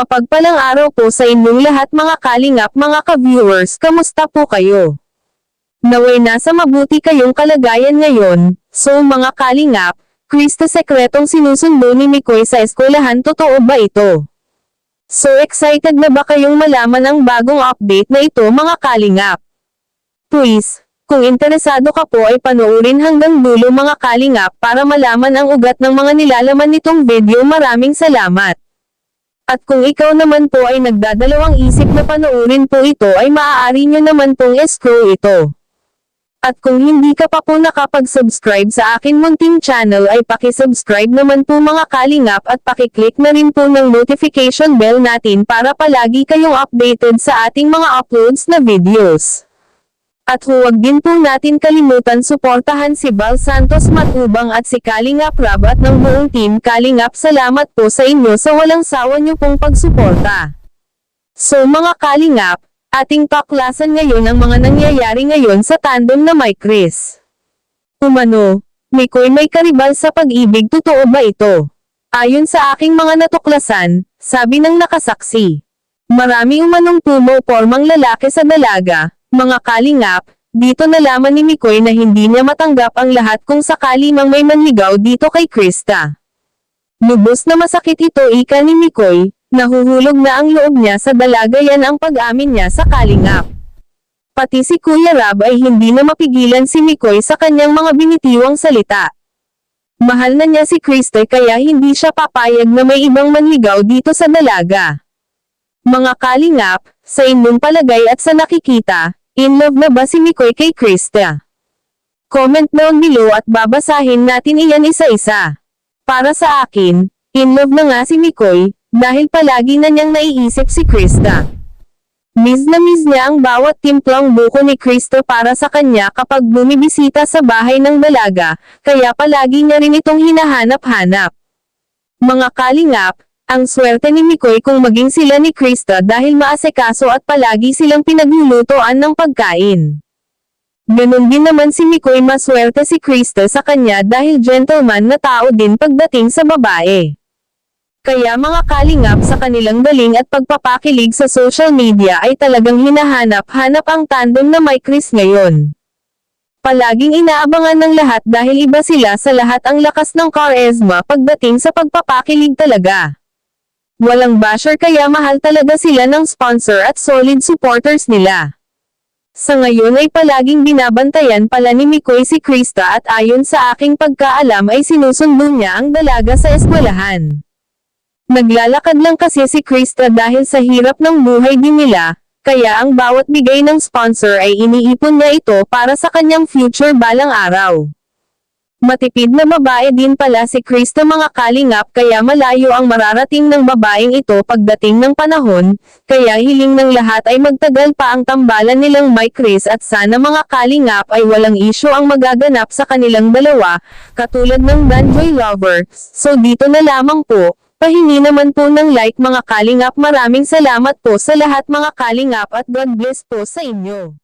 Mapagpalang araw po sa inyong lahat mga kalingap mga ka-viewers, kamusta po kayo? Naway nasa mabuti kayong kalagayan ngayon, so mga kalingap, Krista sekretong sinusundo ni Mikoy sa eskwelahan totoo ba ito? So excited na ba kayong malaman ang bagong update na ito mga kalingap? Please, kung interesado ka po ay panoorin hanggang dulo mga kalingap para malaman ang ugat ng mga nilalaman nitong video maraming salamat. At kung ikaw naman po ay nagdadalawang isip na panoorin po ito ay maaari nyo naman pong escrow ito. At kung hindi ka pa po nakapag-subscribe sa akin munting channel ay pakisubscribe naman po mga kalingap at pakiclick na rin po ng notification bell natin para palagi kayong updated sa ating mga uploads na videos. At huwag din po natin kalimutan suportahan si Bal Santos Matubang at si Kalingap Rab at ng buong team Kalingap salamat po sa inyo sa walang sawa niyo pong pagsuporta. So mga Kalingap, ating paklasan ngayon ang mga nangyayari ngayon sa tandem na may Chris. Umano, Mikoy may karibal sa pag-ibig totoo ba ito? Ayon sa aking mga natuklasan, sabi ng nakasaksi. Marami umanong pumo pormang lalaki sa dalaga, mga kalingap, dito nalaman ni Mikoy na hindi niya matanggap ang lahat kung sakali mang may manligaw dito kay Krista. Lubos na masakit ito ika ni Mikoy, nahuhulog na ang loob niya sa dalaga yan ang pag-amin niya sa kalingap. Pati si Kuya Rab ay hindi na mapigilan si Mikoy sa kanyang mga binitiwang salita. Mahal na niya si Krista kaya hindi siya papayag na may ibang manligaw dito sa dalaga. Mga kalingap, sa inyong palagay at sa nakikita, in love na ba si Mikoy kay Krista? Comment down below at babasahin natin iyan isa-isa. Para sa akin, in love na nga si Mikoy, dahil palagi na niyang naiisip si Krista. Miss na miss niya ang bawat timplang buko ni Krista para sa kanya kapag bumibisita sa bahay ng dalaga, kaya palagi niya rin itong hinahanap-hanap. Mga kalingap, ang swerte ni Mikoy kung maging sila ni Krista dahil maasekaso at palagi silang pinaglulutoan ng pagkain. Ganon din naman si Mikoy maswerte si Krista sa kanya dahil gentleman na tao din pagdating sa babae. Kaya mga kalingap sa kanilang galing at pagpapakilig sa social media ay talagang hinahanap-hanap ang tandem na may Chris ngayon. Palaging inaabangan ng lahat dahil iba sila sa lahat ang lakas ng charisma pagdating sa pagpapakilig talaga. Walang basher kaya mahal talaga sila ng sponsor at solid supporters nila. Sa ngayon ay palaging binabantayan pala ni Mikoy si Krista at ayon sa aking pagkaalam ay sinusundo niya ang dalaga sa eskwelahan. Naglalakad lang kasi si Krista dahil sa hirap ng buhay din nila, kaya ang bawat bigay ng sponsor ay iniipon niya ito para sa kanyang future balang araw. Matipid na babae din pala si Krista mga kalingap kaya malayo ang mararating ng babaeng ito pagdating ng panahon, kaya hiling ng lahat ay magtagal pa ang tambalan nilang Mike Chris at sana mga kalingap ay walang issue ang magaganap sa kanilang dalawa, katulad ng Danjoy Lover, so dito na lamang po, pahingi naman po ng like mga kalingap maraming salamat po sa lahat mga kalingap at God bless po sa inyo.